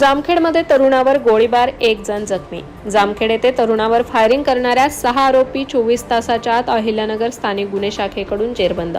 जामखेडमध्ये तरुणावर गोळीबार एक जण जखमी. जामखेड येथे तरुणावर फायरिंग करणाऱ्या सहा आरोपी चोवीस तासाच्या आत अहिल्यानगर स्थानिक गुन्हे शाखेकडून जेरबंद.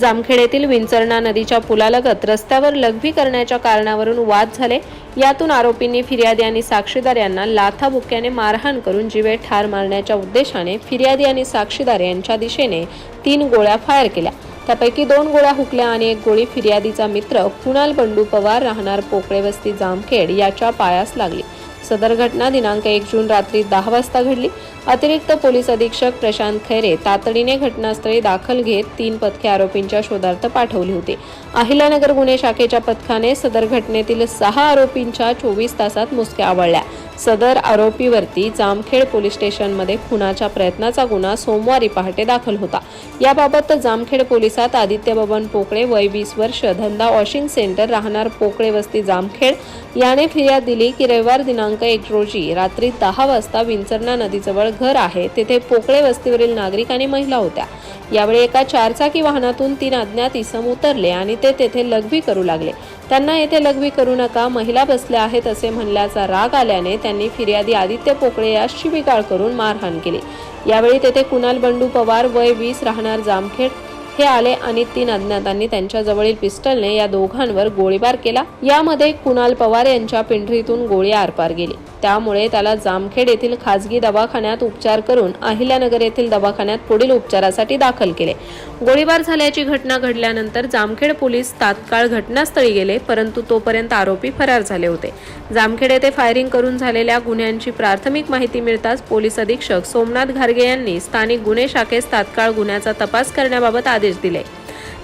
जामखेड येथील विंचरणा नदीच्या पुलालगत रस्त्यावर लघवी करण्याच्या कारणावरून वाद झाले. यातून आरोपींनी फिर्यादी आणि साक्षीदार यांना लाथाबुक्याने मारहाण करून जीवे ठार मारण्याच्या उद्देशाने फिर्यादी आणि साक्षीदार यांच्या दिशेने तीन गोळ्या फायर केल्या. त्यापैकी दोन गोळ्या हुकल्या आणि एक गोळी फिर्यादीचा मित्र कुणाल बंडू पवार राहणार पोकळे वस्ती जामखेड याच्या पायास लागली. सदर घटना दिनांक एक जून रात्री दहा वाजता घडली. अतिरिक्त पोलीस अधीक्षक प्रशांत खैरे तातडीने घटनास्थळी दाखल घेत तीन पथके आरोपींच्या शोधार्थ पाठवली होती. अहिल्यानगर गुन्हे शाखेच्या पथकाने सदर घटनेतील सहा आरोपींच्या चोवीस तासात मुसक्या आवळल्या. सदर आरोपीवरती जामखेड पोलीस स्टेशनमध्ये खुनाच्या प्रयत्नाचा गुन्हा सोमवारी पहाटे दाखल होता. याबाबत जामखेड पोलिसात आदित्य बबन पोकळे वय वीस वर्ष धंदा वॉशिंग सेंटर राहणार पोकळे वस्ती जामखेड याने फिर्याद दिली की रविवार दिनांक एक रोजी रात्री दहा वाजता विंचरणा नदीजवळ घर आहे. तेथे पोकळे वस्तीवरील नागरिक आणि महिला होत्या. यावेळी एका चारचाकी वाहनातून तीन अज्ञात इसम उतरले आणि ते तेथे लघवी करू लागले. त्यांना येथे लघवी करू नका महिला बसल्या आहेत असे म्हणल्याचा राग आल्याने त्यांनी फिर्यादी आदित्य पोकळे यास शिवीगाळ करून मारहाण केली. यावेळी तेथे कुणाल बंडू पवार वय वीस राहणार जामखेड हे आले आणि तीन अज्ञातांनी त्यांच्या जवळील पिस्टलने या दोघांवर गोळीबार केला. यामध्ये कुणाल पवार यांच्या पिंढरीतून गोळी आरपार गेली. त्यामुळे त्याला जामखेड येथील खासगी दवाखान्यात उपचार करून अहिल्यानगर येथील दवाखान्यात पुढील उपचारासाठी दाखल केले. गोळीबार झाल्याची घटना घडल्यानंतर जामखेड पोलीस तात्काळ घटनास्थळी गेले परंतु तोपर्यंत आरोपी फरार झाले होते. जामखेड येथे फायरिंग करून झालेल्या गुन्ह्यांची प्राथमिक माहिती मिळताच पोलीस अधीक्षक सोमनाथ घारगे यांनी स्थानिक गुन्हे शाखेस तात्काळ गुन्ह्याचा तपास करण्याबाबत आदेश दिले.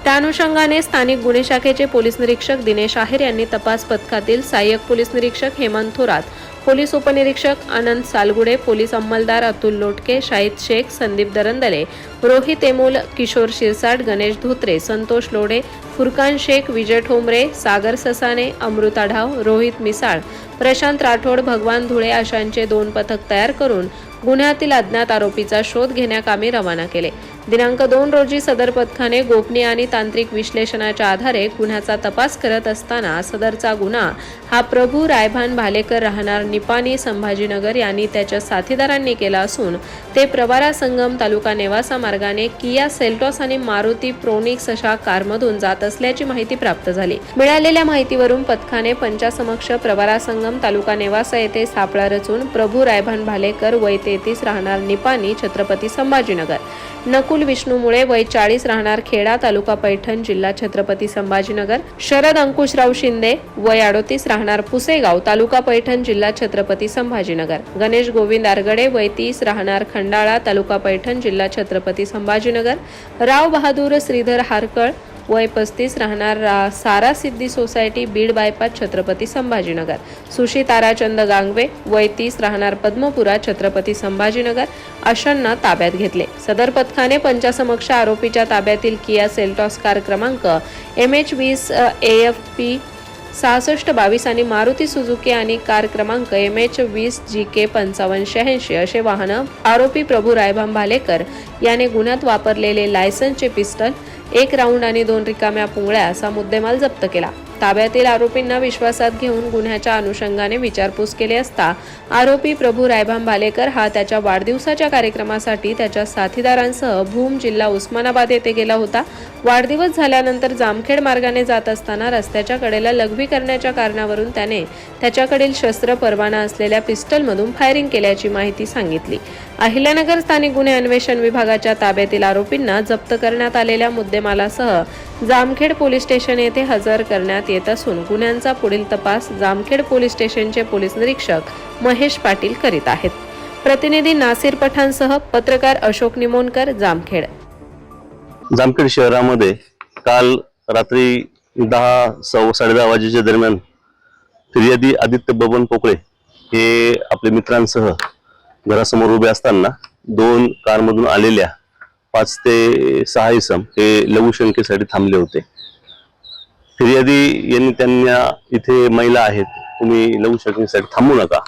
त्या अनुषंगाने स्थानिक गुन्हे शाखेचे पोलीस निरीक्षक दिनेश आहेर यांनी तपास पथकातील सहाय्यक पोलीस निरीक्षक हेमंत थोरात पोलीस उपनिरीक्षक आनंद सालगुडे पोलीस अंमलदार अतुल लोटके शाहिद शेख संदीप दरंदले रोहित एमोल किशोर शिरसाट गणेश धोत्रे संतोष लोढे फुरकान शेख विजय ठोंबरे सागर ससाने अमृत आढाव रोहित मिसाळ प्रशांत राठोड भगवान धुळे अशांचे दोन पथक तयार करून गुन्ह्यातील अज्ञात आरोपीचा शोध घेण्याकामी रवाना केले. दिनांक दोन रोजी सदर पथकाने गोपनीय आणि तांत्रिक विश्लेषणाच्या आधारे गुन्ह्याचा तपास करत असताना सदरचा गुन्हा हा प्रभू रायभान भालेकर राहणार निपाणी संभाजीनगर यांनी त्याच्या साथीदारांनी केला असून ते प्रवारा संगम तालुका नेवासा मार्गाने किया सेल्टॉस आणि मारुती प्रोनिक्स अशा कारमधून जात असल्याची माहिती प्राप्त झाली. मिळालेल्या माहितीवरून पथकाने पंचासमक्ष प्रवारा संगम तालुका नेवासा येथे सापळा रचून प्रभू रायभान भालेकर वय तेहतीस राहणार निपाणी छत्रपती संभाजीनगर. नको विष्णूमुळे वय चाळीस राहणार खेडा तालुका पैठण जिल्हा छत्रपती संभाजीनगर. शरद अंकुशराव शिंदे वय अडोतीस राहणार पुसेगाव तालुका पैठण जिल्हा छत्रपती संभाजीनगर. गणेश गोविंद आरगडे वय तीस राहणार खंडाळा तालुका पैठण जिल्हा छत्रपती संभाजीनगर. राव बहादूर श्रीधर हारकळ वय पस्तीस राहणार रा- सारा सिद्धी सोसायटी बीड बायपास छत्रपती संभाजीनगर. सुशी ताराचंद गांगवे वय तीस राहणार पद्मपुरा छत्रपती संभाजीनगर अशांना ताब्यात घेतले. सदर पथकाने पंचासमक्ष आरोपीच्या ताब्यातील किया सेल्टॉस कार क्रमांक एम एच वीस ए एफ पी सहासष्ट बावीस आणि मारुती सुझुकी आणि कार क्रमांक एम एच वीस जी के पंचावन्न शहाऐंशी असे वाहनं आरोपी प्रभू रायभाम भालेकर याने गुन्ह्यात वापरलेले लायसनचे पिस्टल एक राऊंड आणि दोन रिकाम्या पुंगळ्या असा मुद्देमाल जप्त केला. ताब्यातील आरोपींना विश्वासात घेऊन गुन्ह्याच्या अनुषंगाने विचारपूस केली असता आरोपी प्रभू रायभाम भालेकर हा त्याच्या वाढदिवसाच्या कार्यक्रमासाठी त्याच्या साथीदारांसह भूम जिल्हा उस्मानाबाद येथे गेला होता. वाढदिवस झाल्यानंतर जामखेड मार्गाने जात असताना रस्त्याच्या कडेला लघवी करण्याच्या कारणावरून त्याने त्याच्याकडील शस्त्र परवाना असलेल्या पिस्टलमधून फायरिंग केल्याची माहिती सांगितली. अहिल्यानगर स्थानिक गुन्हे अन्वेषण विभागाच्या ताब्यातील आरोपींना जप्त करण्यात आलेल्या मुद्देमालासह जामखेड पोलीस स्टेशन येथे हजर करण्यात येत असून गुन्ह्यांचा पुढील तपास जामखेड पोलीस स्टेशनचे पोलीस निरीक्षक महेश पाटील करीत आहेत. प्रतिनिधी नासिर पठाणसह पत्रकार अशोक निमोणकर जामखेड. जामखेड शहरामध्ये काल रात्री दहा सव्वा साडेदहा वाजेच्या दरम्यान फिर्यादी आदित्य बबन पोकळे हे आपल्या मित्रांसह घरासमोर उभे असताना दोन कारमधून आलेल्या पाच ते सहा इसम हे लघुशंकेसाठी थांबले होते. फिर्यादी यांनी त्यांना इथे महिला आहेत तुम्ही लघुशंकेसाठी थांबू नका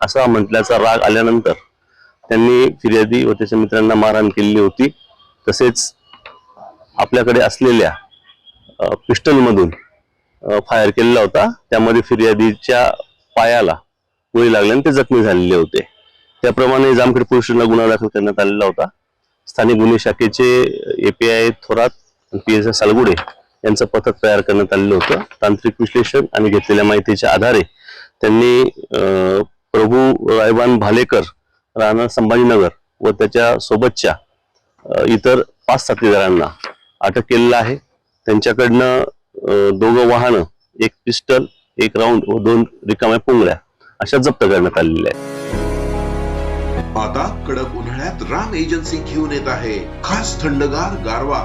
असा म्हटल्याचा राग आल्यानंतर त्यांनी फिर्यादी व त्याच्या मित्रांना मारहाण केलेली होती. तसेच आपल्याकडे असलेल्या पिस्टलमधून फायर केलेला होता. त्यामध्ये फिर्यादीच्या पायाला गोळी लागल्याने ते जखमी झालेले होते. त्याप्रमाणे जामखेड पोलीस स्टेशनला गुन्हा दाखल करण्यात आलेला होता. स्थानिक गुन्हे शाखेचे API Thorat P S S Salgude यांचं पथक तयार करण्यात आलेलं होतं. तांत्रिक विश्लेषण आणि घेतलेल्या माहितीच्या आधारे त्यांनी प्रभू रायबान भालेकर राहणार संभाजीनगर व त्याच्या सोबतच्या इतर पाच साथीदारांना अटक केलेलं आहे. त्यांच्याकडनं दोघं वाहनं एक पिस्टल एक राऊंड व दोन रिकाम्या पुंगळ्या अशा जप्त करण्यात आलेल्या आहेत. आता कडक उन्हाळ्यात राम एजन्सी घेऊन येत आहे. खास थंडगार गारवा.